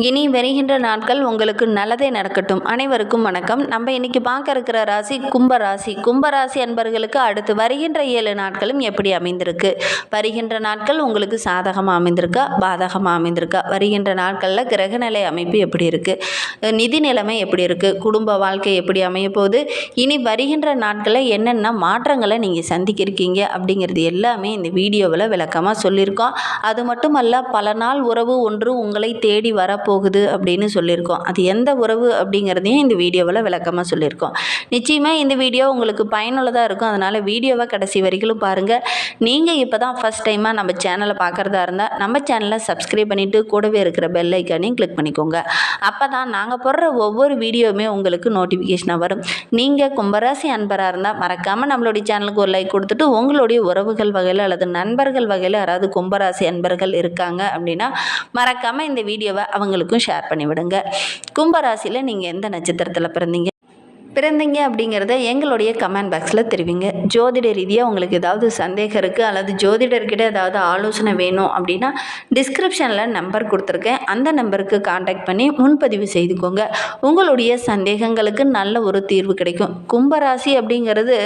இனி வருகின்ற நாட்கள் உங்களுக்கு நல்லதே நடக்கட்டும். அனைவருக்கும் வணக்கம். நம்ம இன்னைக்கு பார்க்க இருக்கிற ராசி கும்ப ராசி. கும்ப ராசி அன்பர்களுக்கு அடுத்து வருகின்ற ஏழு நாட்களும் எப்படி அமைந்திருக்கு? வருகின்ற நாட்கள் உங்களுக்கு சாதகமாக அமைந்திருக்கா? பாதகமாக அமைந்திருக்கா? வருகின்ற நாட்களில் கிரகநிலை அமைப்பு எப்படி இருக்குது நிதி நிலைமை எப்படி இருக்குது குடும்ப வாழ்க்கை எப்படி அமைய போகுது? இனி வருகின்ற நாட்களில் என்னென்ன மாற்றங்களை நீங்கள் சந்திக்கிருக்கீங்க? அப்படிங்கிறது எல்லாமே இந்த வீடியோவில் விளக்கமாக சொல்லியிருக்கோம். அது மட்டுமல்ல பல நாள் உறவு ஒன்று உங்களை தேடி வர வரப்போகுது அப்படின்னு சொல்லியிருக்கோம். அது எந்த உறவு அப்படிங்கிறதையும் இந்த வீடியோவில் விளக்கமாக சொல்லியிருக்கோம். நிச்சயமாக இந்த வீடியோ உங்களுக்கு பயனுள்ளதாக இருக்கும். அதனால் வீடியோவை கடைசி வரைக்கும் பாருங்கள் நீங்கள் இப்போ தான் ஃபஸ்ட் டைமாக நம்ம சேனலை பார்க்குறதா இருந்தால் நம்ம சேனலை சப்ஸ்கிரைப் பண்ணிவிட்டு கூடவே இருக்கிற பெல் ஐக்கானையும் கிளிக் பண்ணிக்கோங்க. அப்போ தான் நாங்கள் போடுற ஒவ்வொரு வீடியோவுமே உங்களுக்கு நோட்டிஃபிகேஷனாக வரும். நீங்கள் கும்பராசி அன்பராக இருந்தால் மறக்காமல் நம்மளுடைய சேனலுக்கு ஒரு லைக் கொடுத்துட்டு உங்களுடைய உறவுகள் வகையில் அல்லது நண்பர்கள் வகையில் யாராவது கும்பராசி அன்பர்கள் இருக்காங்க அப்படின்னா மறக்காமல் இந்த வீடியோவை அவங்க அவங்களுக்கும் ஷேர் பண்ணி விடுங்க கும்பராசியில் நீங்கள் எந்த நட்சத்திரத்தில் பிறந்தீங்க? பிறந்தீங்க அப்படிங்கிறத எங்களுடைய கமெண்ட் பாக்ஸில் தெரிவிங்க. ஜோதிட ரீதியாக உங்களுக்கு ஏதாவது சந்தேகம் இருக்குது அல்லது ஜோதிடர்கிட்ட ஏதாவது ஆலோசனை வேணும் அப்படின்னா டிஸ்கிரிப்ஷனில் நம்பர் கொடுத்துருக்கேன். அந்த நம்பருக்கு காண்டாக்ட் பண்ணி முன்பதிவு செய்துக்கோங்க. உங்களுடைய சந்தேகங்களுக்கு நல்ல ஒரு தீர்வு கிடைக்கும். கும்பராசி அப்படிங்கிறது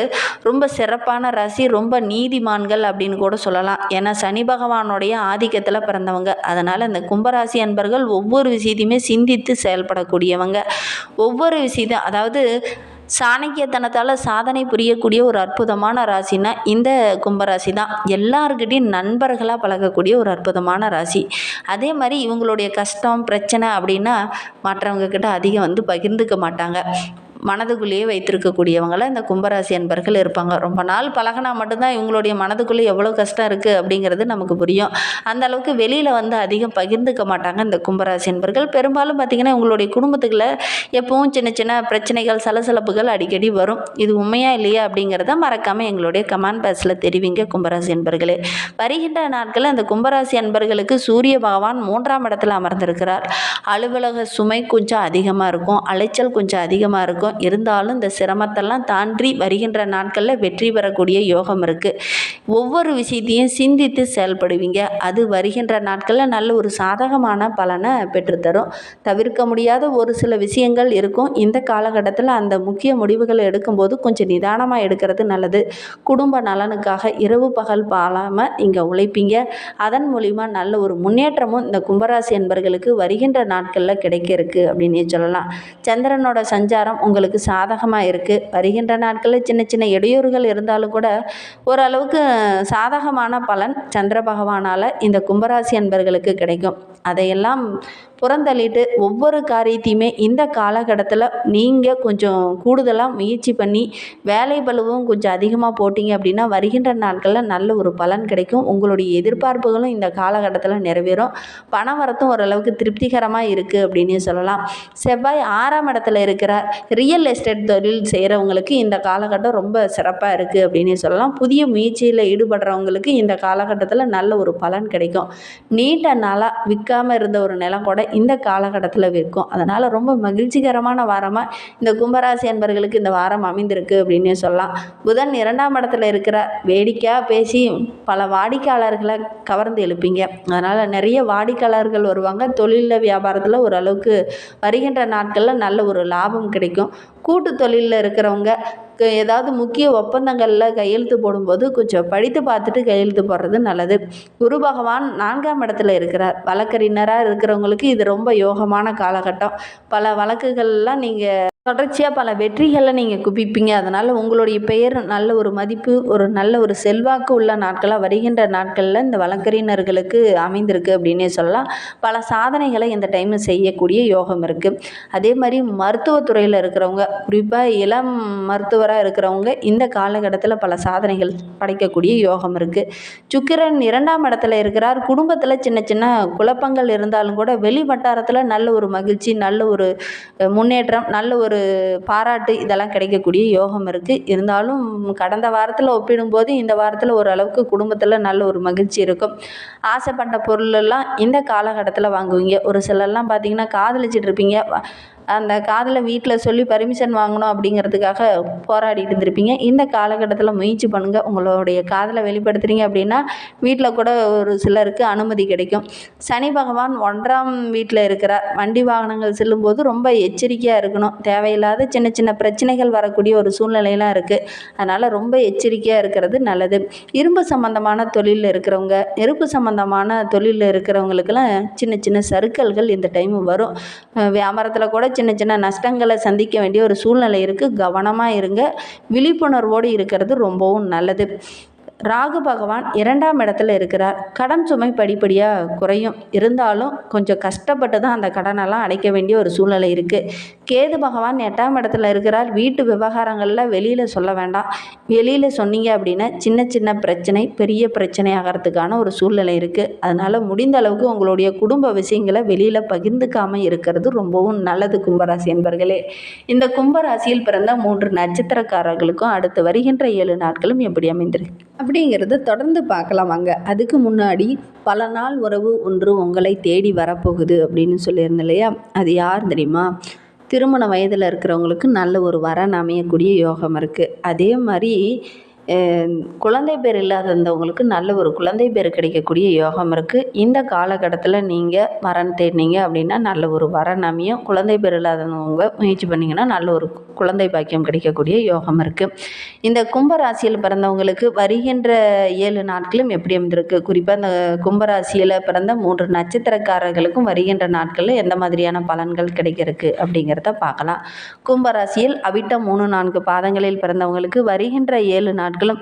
ரொம்ப சிறப்பான ராசி ரொம்ப நீதிமான்கள் அப்படின்னு கூட சொல்லலாம். ஏன்னா சனி பகவானுடைய ஆதிக்கத்தில் பிறந்தவங்க. அதனால் இந்த கும்பராசி அன்பர்கள் ஒவ்வொரு விஷயத்தையுமே சிந்தித்து செயல்படக்கூடியவங்க. ஒவ்வொரு விஷயத்தையும் அதாவது சாணக்கியத்தனத்தால் சாதனை புரியக்கூடிய ஒரு அற்புதமான ராசினா இந்த கும்பராசி தான் எல்லாருக்கிட்டையும் நண்பர்களாக பழகக்கூடிய ஒரு அற்புதமான ராசி. அதே மாதிரி இவங்களுடைய கஷ்டம் பிரச்சனை அப்படின்னா மற்றவங்க கிட்ட அதிகம் வந்து பகிர்ந்துக்க மாட்டாங்க. மனதுக்குள்ளேயே வைத்திருக்கக்கூடியவங்கள இந்த கும்பராசி அன்பர்கள் இருப்பாங்க. ரொம்ப நாள் பழகினா மட்டும்தான் இவங்களுடைய மனதுக்குள்ளே எவ்வளோ கஷ்டம் இருக்குது அப்படிங்கிறது நமக்கு புரியும். அந்த அளவுக்கு வெளியில் வந்து அதிகம் பகிர்ந்துக்க மாட்டாங்க இந்த கும்பராசி அன்பர்கள். பெரும்பாலும் பார்த்திங்கன்னா இவங்களுடைய குடும்பத்துக்குள்ள எப்பவும் சின்ன சின்ன பிரச்சனைகள் சலசலப்புகள் அடிக்கடி வரும். இது உண்மையா இல்லையா அப்படிங்கிறத மறக்காமல் எங்களுடைய கமெண்ட் பாக்ஸில் தெரிவிங்க கும்பராசி அன்பர்களே. வருகின்ற நாட்களில் அந்த கும்பராசி அன்பர்களுக்கு சூரிய பகவான் மூன்றாம் இடத்துல அமர்ந்திருக்கிறார். அலுவலக சுமை கொஞ்சம் அதிகமாக இருக்கும். அலைச்சல் கொஞ்சம் அதிகமாக இருக்கும். இருந்தாலும் இந்த சிரமத்தெல்லாம் தாண்டி வருகின்ற நாட்களில் வெற்றி பெறக்கூடிய யோகம் இருக்குது ஒவ்வொரு விஷயத்தையும் சிந்தித்து செயல்படுவீங்க. அது வருகின்ற நாட்களில் நல்ல ஒரு சாதகமான பலனை பெற்றுத்தரும். தவிர்க்க முடியாத ஒரு சில விஷயங்கள் இருக்கும். இந்த காலகட்டத்தில் அந்த முக்கிய முடிவுகளை எடுக்கும்போது கொஞ்சம் நிதானமாக எடுக்கிறது நல்லது. குடும்ப நலனுக்காக இரவு பகல் பாழாமல் இங்கே உழைப்பீங்க. அதன் மூலிமா நல்ல ஒரு முன்னேற்றமும் இந்த கும்பராசி என்பர்களுக்கு வருகின்ற நாட்களில் கிடைக்க இருக்கு அப்படின்னு சொல்லலாம். சந்திரனோட சஞ்சாரம் உங்களுக்கு சாதகமாக இருக்குது வருகின்ற நாட்களில் சின்ன சின்ன இடையூறுகள் இருந்தாலும் கூட ஓரளவுக்கு சாதகமான பலன் சந்திர பகவானால் இந்த கும்பராசி அன்பர்களுக்கு கிடைக்கும். அதையெல்லாம் புறந்தள்ளிட்டு ஒவ்வொரு காரியத்தையுமே இந்த காலகட்டத்தில் நீங்கள் கொஞ்சம் கூடுதலாக முயற்சி பண்ணி வேலை பளுவும் கொஞ்சம் அதிகமாக போட்டிங்க அப்படின்னா வருகின்ற நாட்களில் நல்ல ஒரு பலன் கிடைக்கும். உங்களுடைய எதிர்பார்ப்புகளும் இந்த காலகட்டத்தில் நிறைவேறும். பண வரத்தும் ஓரளவுக்கு திருப்திகரமாக இருக்குது அப்படின்னு சொல்லலாம். செவ்வாய் ஆறாம் இடத்துல இருக்கிற ரியல் எஸ்டேட் தொழில் செய்கிறவங்களுக்கு இந்த காலகட்டம் ரொம்ப சிறப்பாக இருக்குது அப்படின்னு சொல்லலாம். புதிய முயற்சியில் ஈடுபடுறவங்களுக்கு இந்த காலகட்டத்தில் நல்ல ஒரு பலன் கிடைக்கும். நீண்ட நாளாக விற்காமல் இருந்த ஒரு நிலம் கூட இந்த காலகட்டத்தில் விற்கும். அதனால் ரொம்ப மகிழ்ச்சிகரமான வாரமாக இந்த கும்பராசி அன்பர்களுக்கு இந்த வாரம் அமைந்திருக்கு அப்படின்னே சொல்லலாம். புதன் இரண்டாம் இடத்துல இருக்கிற வேடிக்கையாக பேசி பல வாடிக்கையாளர்களை கவர்ந்து எழுப்பீங்க. அதனால் நிறைய வாடிக்கையாளர்கள் வருவாங்க. தொழிலில் வியாபாரத்தில் ஓரளவுக்கு வருகின்ற நாட்களில் நல்ல ஒரு லாபம் கிடைக்கும். கூட்டு தொழிலில் இருக்கிறவங்க க- ஏதாவது முக்கிய ஒப்பந்தங்களில் கையெழுத்து போடும்போது கொஞ்சம் படித்து பார்த்துட்டு கையெழுத்து போடுறது நல்லது. குரு பகவான் நான்காம் இடத்துல இருக்கிறார். வழக்கறிஞராக இருக்கிறவங்களுக்கு இது ரொம்ப யோகமான காலகட்டம். பல வழக்குகள்லாம் நீங்கள் தொடர்ச்சியாக பல வெற்றிகளை நீங்கள் குவிப்பீங்க. அதனால் உங்களுடைய பெயர் நல்ல ஒரு மதிப்பு ஒரு நல்ல ஒரு செல்வாக்கு உள்ள நாட்களாக வருகின்ற நாட்களில் இந்த வழக்கறிஞர்களுக்கு அமைந்திருக்கு அப்படின்னே சொல்லலாம். பல சாதனைகளை இந்த டைமில் செய்யக்கூடிய யோகம் இருக்குது அதே மாதிரி மருத்துவத்துறையில் இருக்கிறவங்க குறிப்பாக இளம் மருத்துவராக இருக்கிறவங்க இந்த காலகட்டத்தில் பல சாதனைகள் படைக்கக்கூடிய யோகம் இருக்குது சுக்கிரன் இரண்டாம் இடத்துல இருக்கிறார். குடும்பத்தில் சின்ன சின்ன குழப்பங்கள் இருந்தாலும் கூட வெளி வட்டாரத்தில் நல்ல ஒரு மகிழ்ச்சி நல்ல ஒரு முன்னேற்றம் நல்ல ஒரு பாராட்டு இதெல்லாம் கிடைக்கக்கூடிய யோகம் இருக்குது இருந்தாலும் கடந்த வாரத்தில் ஒப்பிடும்போது இந்த வாரத்தில் ஓரளவுக்கு குடும்பத்தில் நல்ல ஒரு மகிழ்ச்சி இருக்கும். ஆசைப்பட்ட பொருளெல்லாம் இந்த காலகட்டத்தில் வாங்குவீங்க. ஒரு சிலர்லாம் பார்த்தீங்கன்னா காதலிச்சிட்டு இருப்பீங்க. அந்த காதலை வீட்டில் சொல்லி பர்மிஷன் வாங்கணும் அப்படிங்கிறதுக்காக போராடிட்டு இருந்திருப்பீங்க. இந்த காலகட்டத்தில் முயற்சி பண்ணுங்கள் உங்களுடைய காதலை வெளிப்படுத்துறீங்க அப்படின்னா வீட்டில் கூட ஒரு சிலருக்கு அனுமதி கிடைக்கும். சனி பகவான் ஒன்றாம் வீட்டில் இருக்கிறார். வண்டி வாகனங்கள் செல்லும்போது ரொம்ப எச்சரிக்கையாக இருக்கணும். தேவையில்லாத சின்ன சின்ன பிரச்சனைகள் வரக்கூடிய ஒரு சூழ்நிலையெல்லாம் இருக்குது அதனால் ரொம்ப எச்சரிக்கையாக இருக்கிறது நல்லது. இரும்பு சம்மந்தமான தொழிலில் இருக்கிறவங்க நெருப்பு சம்மந்தமான தொழிலில் இருக்கிறவங்களுக்கெல்லாம் சின்ன சின்ன சறுக்கல்கள் இந்த டைம் வரும். வியாபாரத்தில் கூட சின்ன சின்ன நஷ்டங்களை சந்திக்க வேண்டிய ஒரு சூழ்நிலை இருக்குது கவனமாக இருங்க. விழிப்புணர்வோடு இருக்கிறது ரொம்பவும் நல்லது. ராகு பகவான் இரண்டாம் இடத்துல இருக்கிறார். கடன் சுமை படிப்படியாக குறையும். இருந்தாலும் கொஞ்சம் கஷ்டப்பட்டு தான் அந்த கடனெல்லாம் அடைக்க வேண்டிய ஒரு சூழ்நிலை இருக்குது கேது பகவான் எட்டாம் இடத்துல இருக்கிறார். வீட்டு விவகாரங்களில் வெளியில் சொல்ல வேண்டாம். வெளியில் சொன்னீங்க அப்படின்னா சின்ன சின்ன பிரச்சனை பெரிய பிரச்சனை ஆகிறதுக்கான ஒரு சூழ்நிலை இருக்குது அதனால் முடிந்த அளவுக்கு உங்களுடைய குடும்ப விஷயங்களை வெளியில் பகிர்ந்துக்காமல் இருக்கிறது ரொம்பவும் நல்லது கும்பராசி என்பர்களே. இந்த கும்பராசியில் பிறந்த மூன்று நட்சத்திரக்காரர்களுக்கும் அடுத்து வருகின்ற ஏழு நாட்களும் எப்படி அமைந்திருக்கு. அப்படிங்கிறத தொடர்ந்து பார்க்கலாம் வாங்க. அதுக்கு முன்னாடி பல நாள் உறவு ஒன்று உங்களை தேடி வரப்போகுது அப்படின்னு சொல்லியிருந்தேன் இல்லையா? அது யார் தெரியுமா? திருமண வயதில் இருக்கிறவங்களுக்கு நல்ல ஒரு வரன் அமையக்கூடிய யோகம் இருக்குது அதே மாதிரி குழந்தை பேர் இல்லாதவங்களுக்கு நல்ல ஒரு குழந்தை பேர் கிடைக்கக்கூடிய யோகம் இருக்குது இந்த காலகட்டத்தில் நீங்கள் வரன் தேடினீங்க அப்படின்னா நல்ல ஒரு வரன் அமையும். குழந்தை பேர் இல்லாதவங்க முயற்சி பண்ணிங்கன்னா நல்ல ஒரு குழந்தை பாக்கியம் கிடைக்கக்கூடிய யோகம் இருக்குது இந்த கும்பராசியில் பிறந்தவங்களுக்கு வருகின்ற ஏழு நாட்களும் எப்படி அமைந்திருக்கு? குறிப்பாக இந்த கும்பராசியில் பிறந்த மூன்று நட்சத்திரக்காரர்களுக்கும் வருகின்ற நாட்களில் எந்த மாதிரியான பலன்கள் கிடைக்கிறதுக்கு அப்படிங்கிறத பார்க்கலாம். கும்பராசியில் அவிட்டம் மூணு நான்கு பாதங்களில் பிறந்தவங்களுக்கு வருகின்ற ஏழு நாட்களும்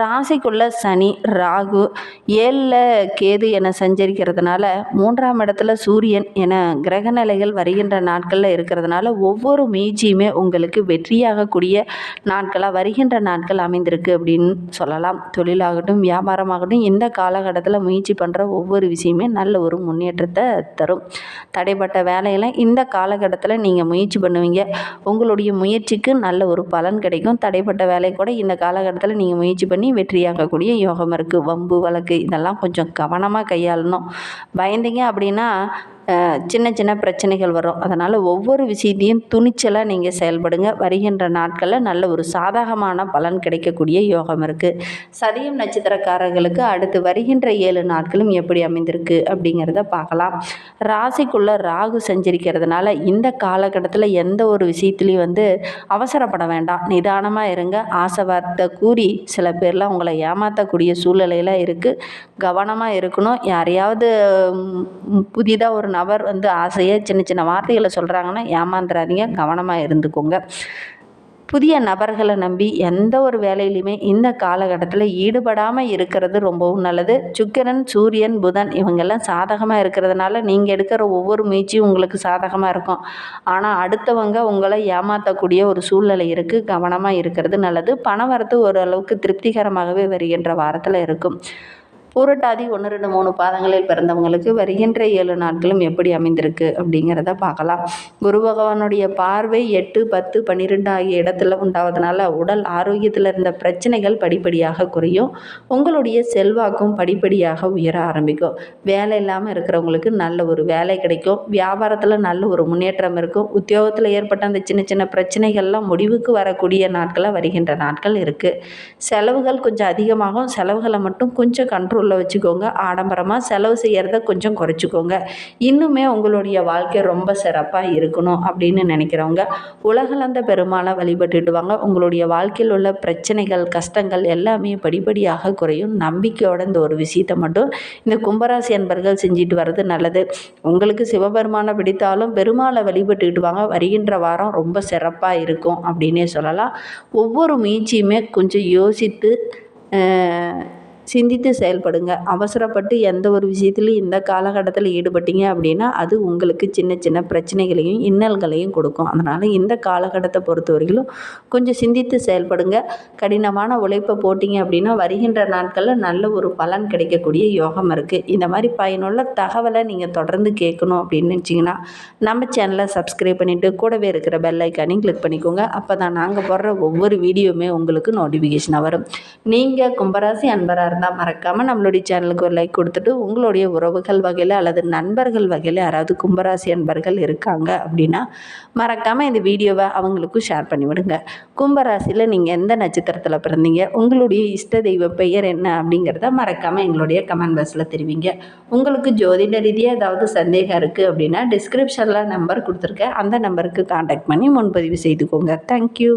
ராசிக்குள்ள சனி ராகு ஏழில் கேது என சஞ்சரிக்கிறதுனால மூன்றாம் இடத்துல சூரியன் என கிரக நிலைகள் வருகின்ற நாட்களில் இருக்கிறதுனால ஒவ்வொரு முயற்சியுமே உங்களுக்கு வெற்றியாகக்கூடிய நாட்களாக வருகின்ற நாட்கள் அமைந்திருக்கு அப்படின்னு சொல்லலாம். தொழிலாகட்டும் வியாபாரமாகட்டும் இந்த காலகட்டத்தில் முயற்சி பண்ணுற ஒவ்வொரு விஷயமே நல்ல ஒரு முன்னேற்றத்தை தரும். தடைப்பட்ட வேலையெல்லாம் இந்த காலகட்டத்தில் நீங்கள் முயற்சி பண்ணுவீங்க. உங்களுடைய முயற்சிக்கு நல்ல ஒரு பலன் கிடைக்கும். தடைப்பட்ட வேலை கூட இந்த காலகட்டத்தில் நீங்கள் முயற்சி பண்ணி வெற்றியாகக்கூடிய யோகம் இருக்குது வம்பு வழக்கு இதெல்லாம் கொஞ்சம் கவனமாக கையாளணும். பயந்தீங்க அப்படின்னா சின்ன சின்ன பிரச்சனைகள் வரும். அதனால் ஒவ்வொரு விஷயத்தையும் துணிச்சலாக நீங்கள் செயல்படுங்க. வருகின்ற நாட்களில் நல்ல ஒரு சாதகமான பலன் கிடைக்கக்கூடிய யோகம் இருக்குது சதயம் நட்சத்திரக்காரர்களுக்கு அடுத்து வருகின்ற ஏழு நாட்களும் எப்படி அமைந்திருக்கு அப்படிங்கிறத பார்க்கலாம். ராசிக்குள்ளே ராகு சஞ்சரிக்கிறதுனால இந்த காலகட்டத்தில் எந்த ஒரு விஷயத்துலையும் வந்து அவசரப்பட வேண்டாம். நிதானமாக இருங்க. ஆசை வார்த்தை கூறி சில பேர்லாம் உங்களை ஏமாற்றக்கூடிய சூழ்நிலையில் இருக்குது கவனமாக இருக்கணும். யாரையாவது புதிதாக ஒரு நபர் வந்து ஆசையாக சின்ன சின்ன வார்த்தைகளை சொல்கிறாங்கன்னா ஏமாந்துடாதீங்க கவனமாக இருந்துக்கோங்க. புதிய நபர்களை நம்பி எந்த ஒரு வேலையிலையுமே இந்த காலகட்டத்தில் ஈடுபடாமல் இருக்கிறது ரொம்பவும் நல்லது. சுக்கிரன் சூரியன் புதன் இவங்கெல்லாம் சாதகமாக இருக்கிறதுனால நீங்கள் எடுக்கிற ஒவ்வொரு முயற்சியும் உங்களுக்கு சாதகமாக இருக்கும். ஆனால் அடுத்தவங்க உங்களை ஏமாற்றக்கூடிய ஒரு சூழ்நிலை இருக்குது கவனமாக இருக்கிறது நல்லது. பண வரத்து ஓரளவுக்கு திருப்திகரமாகவே வருகின்ற வாரத்தில் இருக்கும். பூரட்டாதி ஒன்று ரெண்டு மூணு பாதங்களில் பிறந்தவங்களுக்கு வருகின்ற ஏழு நாட்களும் எப்படி அமைந்திருக்கு அப்படிங்கிறத பார்க்கலாம். குரு பகவானுடைய பார்வை எட்டு பத்து பன்னிரெண்டு ஆகிய இடத்துல உண்டாவதுனால உடல் ஆரோக்கியத்தில் இருந்த பிரச்சனைகள் படிப்படியாக குறையும். உங்களுடைய செல்வாக்கும் படிப்படியாக உயர ஆரம்பிக்கும். வேலை இல்லாமல் இருக்கிறவங்களுக்கு நல்ல ஒரு வேலை கிடைக்கும். வியாபாரத்தில் நல்ல ஒரு முன்னேற்றம் இருக்கும். உத்தியோகத்தில் ஏற்பட்ட அந்த சின்ன சின்ன பிரச்சனைகள்லாம் முடிவுக்கு வரக்கூடிய நாட்களாக வருகின்ற நாட்கள் இருக்குது செலவுகள் கொஞ்சம் அதிகமாகும். செலவுகளை மட்டும் கொஞ்சம் கண்ட்ரோல் கண்ட்ரோலில் வச்சுக்கோங்க. ஆடம்பரமாக செலவு செய்கிறத கொஞ்சம் குறைச்சிக்கோங்க. இன்னுமே உங்களுடைய வாழ்க்கை ரொம்ப சிறப்பாக இருக்கணும் அப்படின்னு நினைக்கிறவங்க உலகளந்த பெருமாளை வழிபட்டுடுவாங்க உங்களுடைய வாழ்க்கையில் உள்ள பிரச்சனைகள் கஷ்டங்கள் எல்லாமே படிப்படியாக குறையும். நம்பிக்கையோட இந்த ஒரு விஷயத்தை மட்டும் இந்த கும்பராசி அன்பர்கள் செஞ்சுட்டு வர்றது நல்லது. உங்களுக்கு சிவபெருமானை பிடித்தாலும் பெருமாளை வழிபட்டுக்கிட்டு வாங்க. வருகின்ற வாரம் ரொம்ப சிறப்பாக இருக்கும் அப்படின்னே சொல்லலாம். ஒவ்வொரு முயற்சியுமே கொஞ்சம் யோசித்து சிந்தித்து செயல்படுங்க. அவசரப்பட்டு எந்த ஒரு விஷயத்துலையும் இந்த காலகட்டத்தில் ஈடுபட்டீங்க அப்படின்னா அது உங்களுக்கு சின்ன சின்ன பிரச்சனைகளையும் இன்னல்களையும் கொடுக்கும். அதனால் இந்த காலகட்டத்தை பொறுத்த வரையிலும் கொஞ்சம் சிந்தித்து செயல்படுங்க. கடினமான உழைப்பை போட்டிங்க அப்படின்னா வருகின்ற நாட்களில் நல்ல ஒரு பலன் கிடைக்கக்கூடிய யோகம் இருக்குது இந்த மாதிரி பயனுள்ள தகவலை நீங்கள் தொடர்ந்து கேட்கணும் அப்படின்னு நினச்சிங்கன்னா நம்ம சேனலை சப்ஸ்கிரைப் பண்ணிவிட்டு கூடவே இருக்கிற பெல் ஐக்கானையும் கிளிக் பண்ணிக்கோங்க. அப்போ தான் நாங்கள் போடுற ஒவ்வொரு வீடியோவுமே உங்களுக்கு நோட்டிஃபிகேஷனாக வரும். நீங்கள் கும்பராசி அன்பராக இருந்தால் மறக்காமல் நம்மளுடைய சேனலுக்கு ஒரு லைக் கொடுத்துட்டு உங்களுடைய உறவுகள் வகையில் அல்லது நண்பர்கள் வகையில் யாராவது கும்பராசி அன்பர்கள் இருக்காங்க அப்படின்னா மறக்காமல் இந்த வீடியோவை அவங்களுக்கும் ஷேர் பண்ணிவிடுங்க கும்பராசியில் நீங்கள் எந்த நட்சத்திரத்தில் பிறந்தீங்க? உங்களுடைய இஷ்ட தெய்வ பெயர் என்ன அப்படிங்கிறத மறக்காமல் எங்களுடைய கமெண்ட் பாக்ஸில் தெரிவிங்க. உங்களுக்கு ஜோதிட ரீதியாக ஏதாவது சந்தேகம் இருக்குது அப்படின்னா டிஸ்கிரிப்ஷனில் நம்பர் கொடுத்துருக்கேன். அந்த நம்பருக்கு காண்டாக்ட் பண்ணி முன்பதிவு செய்துக்கோங்க. தேங்க்யூ